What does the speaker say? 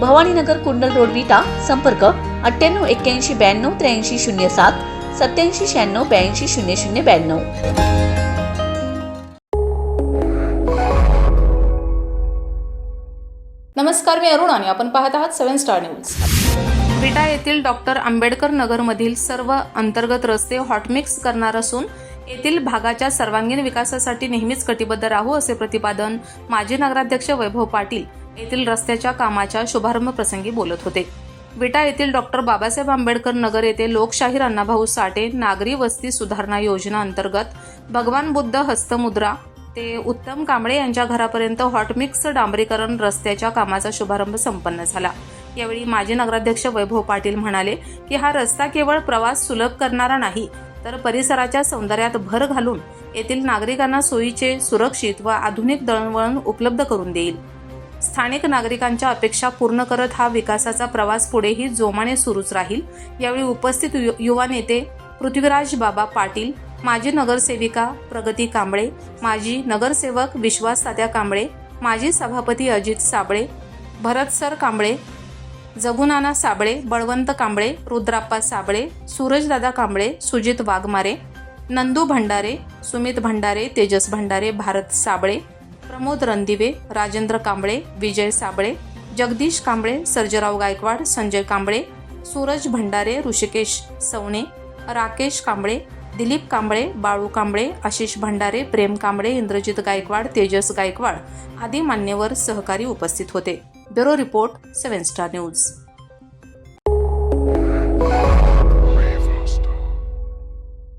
भवानीनगर कुंडल road विटा संपर्क अठ्ठ्याण्णव एक्क्याऐंशी ब्याण्णव त्र्याऐंशी शून्य सात सत्याऐंशी शहाण्णव ब्याऐंशी शून्य शून्य ब्याण्णव. नमस्कार मी अरुण आणि आपण पाहत आहात सेव्हन स्टार न्यूज. विटा येथील डॉक्टर आंबेडकर नगरमधील सर्व अंतर्गत रस्ते हॉटमिक्स करणार असून येथील भागाच्या सर्वांगीण विकासासाठी नेहमीच कटिबद्ध राहू असे प्रतिपादन माजी नगराध्यक्ष वैभव पाटील येथील रस्त्याच्या कामाच्या शुभारंभ प्रसंगी बोलत होते. विटा येथील डॉक्टर बाबासाहेब आंबेडकर नगर येथे लोकशाहीर अण्णाभाऊ साठे नागरी वस्ती सुधारणा योजना अंतर्गत भगवान बुद्ध हस्तमुद्रा ते उत्तम कांबळे यांच्या घरापर्यंत हॉटमिक्स डांबरीकरण रस्त्याच्या कामाचा शुभारंभ संपन्न झाला. यावेळी माजी नगराध्यक्ष वैभव पाटील म्हणाले की हा रस्ता केवळ प्रवास सुलभ करणारा नाही तर परिसराच्या सौंदर्यात भर घालून येथील नागरिकांना सोयीचे सुरक्षित व आधुनिक दळणवळण उपलब्ध करून देईल. स्थानिक नागरिकांच्या अपेक्षा पूर्ण करत हा विकासाचा प्रवास पुढेही जोमाने सुरूच राहील. यावेळी उपस्थित यु- युवा नेते पृथ्वीराज बाबा पाटील माजी नगरसेविका प्रगती कांबळे माजी नगरसेवक विश्वास तात्या कांबळे माजी सभापती अजित साबळे भरतसर कांबळे जगुनाना साबळे बळवंत कांबळे रुद्राप्पा साबळे सूरजदादा कांबळे सुजित वाघमारे नंदू भंडारे सुमित भंडारे तेजस भंडारे भारत साबळे प्रमोद रणदिवे राजेंद्र कांबळे विजय साबळे जगदीश कांबळे सर्जराव गायकवाड संजय कांबळे सूरज भंडारे ऋषिकेश सवणे राकेश कांबळे दिलीप कांबळे बाळू कांबळे आशिष भंडारे प्रेम कांबळे इंद्रजित गायकवाड तेजस गायकवाड आदी मान्यवर सहकारी उपस्थित होते. Bureau report seven star news.